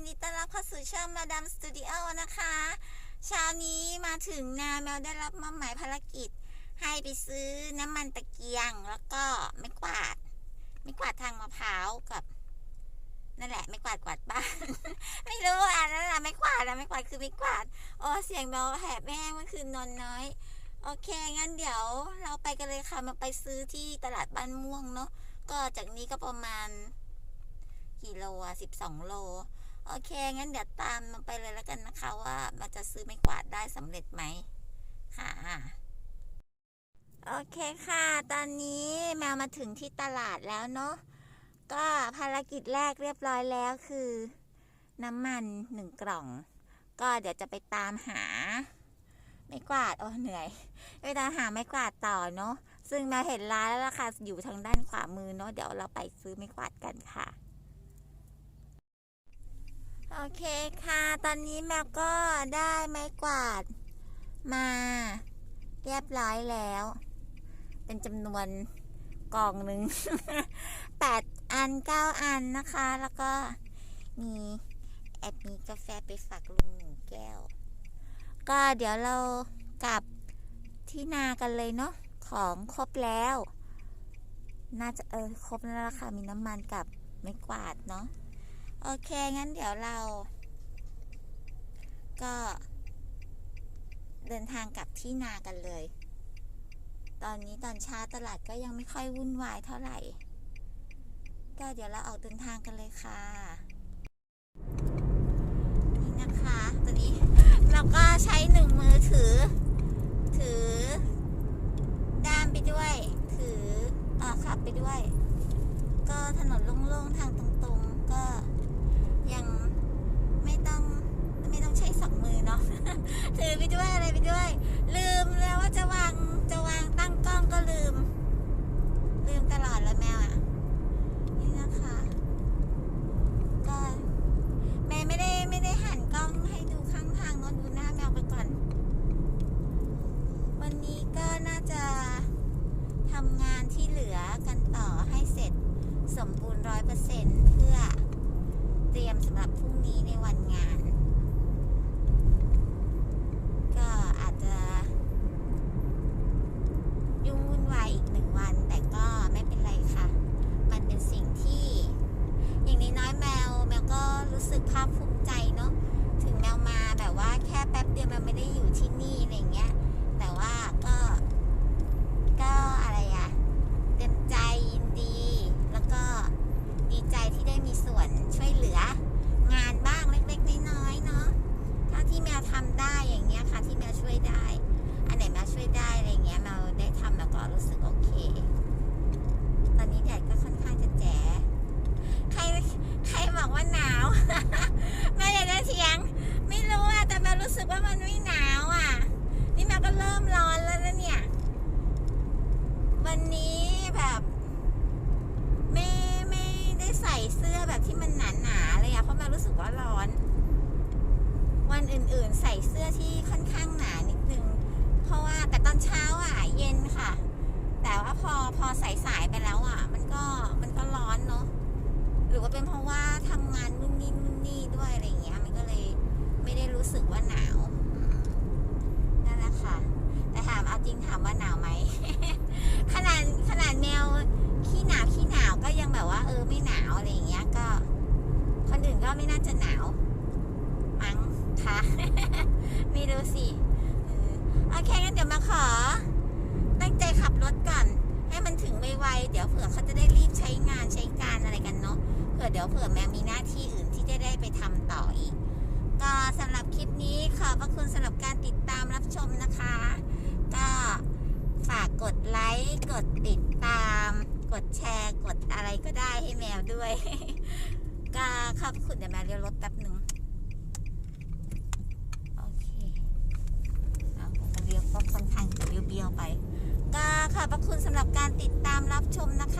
นดีต้อนรับเข้าสู่ช่องมาดามสตูดิโอนะคะเช้านี้มาถึงนาแมวได้รับมอบหมายภารกิจ ให้ไปซื้อน้ำมันตะเกียง แล้วก็ไม่กวาดไม่กวาดทางมะพร้าวกับนั่นแหละไม่กวาดกวาดบ้าน ไม่รู้อะนั่นแหละไม่กวาดอะไม่กวาดคือไม่กวาดโอ้เสียงแมวแหบแห้งเมื่อคืนนอนน้อย โอเคงั้นเดี๋ยวเราไปกันเลยค่ะมาไปซื้อที่ตลาดบ้านม่วงเนาะก็จากนี้ก็ประมาณกี่โลอะสิบสองโล โอเค งั้นเดี๋ยวตามมาไปเลยแล้วกันนะคะว่ามันจะซื้อไม่กวาดได้สำเร็จไหมค่ะโอเคค่ะ ตอนนี้แมวมาถึงที่ตลาดแล้วเนาะก็ภารกิจแรกเรียบร้อยแล้วคือ น้ำมันหนึ่งกล่อง ก็เดี๋ยวจะไปตามหา ไม่กวาดโอ้เหนื่อยไปตามหาไม่กวาดต่อเนาะซึ่งแมวเห็นร้านแล้วล่ะค่ะอยู่ทางด้านขวามือเนาะเดี๋ยวเราไปซื้อไม่กวาดกันค่ะ โอเคค่ะ ตอนนี้แมวก็ได้ไม้กวาด มา เรียบร้อยแล้ว เป็นจำนวนกล่องหนึ่ง แปดอันเก้าอันนะคะ แล้วก็มีแอบมีกาแฟไปฝากลุงหนึ่งแก้ว ก็เดี๋ยวเรากลับที่นากันเลยเนาะ ของครบแล้ว น่าจะเออครบแล้วล่ะค่ะ มีน้ำมันกับไม้กวาดเนาะ โอเค งั้นเดี๋ยวเรา ก็เดินทางกลับที่นากันเลย ตอนนี้ตอนเช้าตลาดก็ยังไม่ค่อยวุ่นวายเท่าไหร่ ก็เดี๋ยวเราออกเดินทางกันเลยค่ะ นี่นะคะ ตอนนี้เราก็ใช้หนึ่งมือถือ ถือ ด้ามไปด้วย ถืออขับไปด้วย ก็ถนนโล่งๆทางตรงๆ ก็ยังไม่ต้องไม่ต้องใช้สองมือเนาะ ถือไปด้วยอะไรไปด้วย ลืมแล้วว่าจะวางจะวางตั้งกล้องก็ลืม ลืมตลอดแล้วแมวอะ นี่นะคะก็แม่ไม่ได้ไม่ได้หันกล้องให้ดูข้างทางนอะดูหน้าแมวไปก่อน วันนี้ก็น่าจะทำงานที่เหลือกันต่อให้เสร็จสมบูรณ์ร้อยเปอร์เซ็นเพื่อเตรียมสำหรับพรุ่งนี้ในวันงาน ก็อาจจะ ยุ่งวุ่นวายอีกหนึ่งวัน แต่ก็ไม่เป็นไรค่ะ มันเป็นสิ่งที่ อย่างน้อยๆแมว แมว ก็รู้สึกภาคภูมิใจเนาะถึงแมวมาแบบว่าแค่แป๊บเดียวแมวไม่ได้อยู่ที่นี่อะไรเงี้ย แต่ว่าก็ ก็อะไรอะเต็มใจยินดี แล้วก็ดีใจที่ได้มีส่วนช่วยเหลือ งานบ้างเล็กๆน้อยๆเนาะเท่าที่แมวทำได้อย่างเงี้ยค่ะ ที่แมวช่วยได้ อันไหนแมวช่วยได้อะไรเงี้ยแมวได้ทำแล้วก็รู้สึกโอเค ตอนนี้แดดก็ค่อนข้างจะแจ๋ใครใครบอกว่าหนาว แม่อยากจะเถียง ไม่รู้อะแต่แมวรู้สึกว่า มันไม่หนาวอะ นี่แมาก็เริ่มร้อนแล้วนะเนี่ย วันนี้แบบไม่ไม่ได้ใส่เสื้อแบบที่มันหนาหนาๆเลยอะเพราะแมารู้สึกว่าร้อน วันอื่นๆใส่เสื้อที่ค่อนข้างหนานิดนึง เพราะว่าแต่ตอนเช้า ก็ไม่น่าจะหนาว มั้งคะไม่รู้สิโอเคงั้นเดี๋ยวมาขอ ตั้งใจขับรถก่อน ให้มันถึงไวๆเดี๋ยวเผื่อเขาจะได้รีบใช้งานใช้การอะไรกันเนาะเผื่อเดี๋ยวเผื่อแม่มีหน้าที่อื่นที่จะได้ไปทำต่ออีก ก็สำหรับคลิปนี้ขอบพระคุณสำหรับการติดตามรับชมนะคะ ก็ฝากกดไลค์กดติดตาม กดแชร์กดอะไรก็ได้ให้แมวด้วย ก็ขอบคุณเดี๋ยวแม่เรียวรถแป๊บหนึ่งโอเคเอาจะเลี้ยวก็ค่อนข้างจะเบี้ยวๆไปกาค่ะขอบคุณสำหรับการติดตามรับชมนะคะ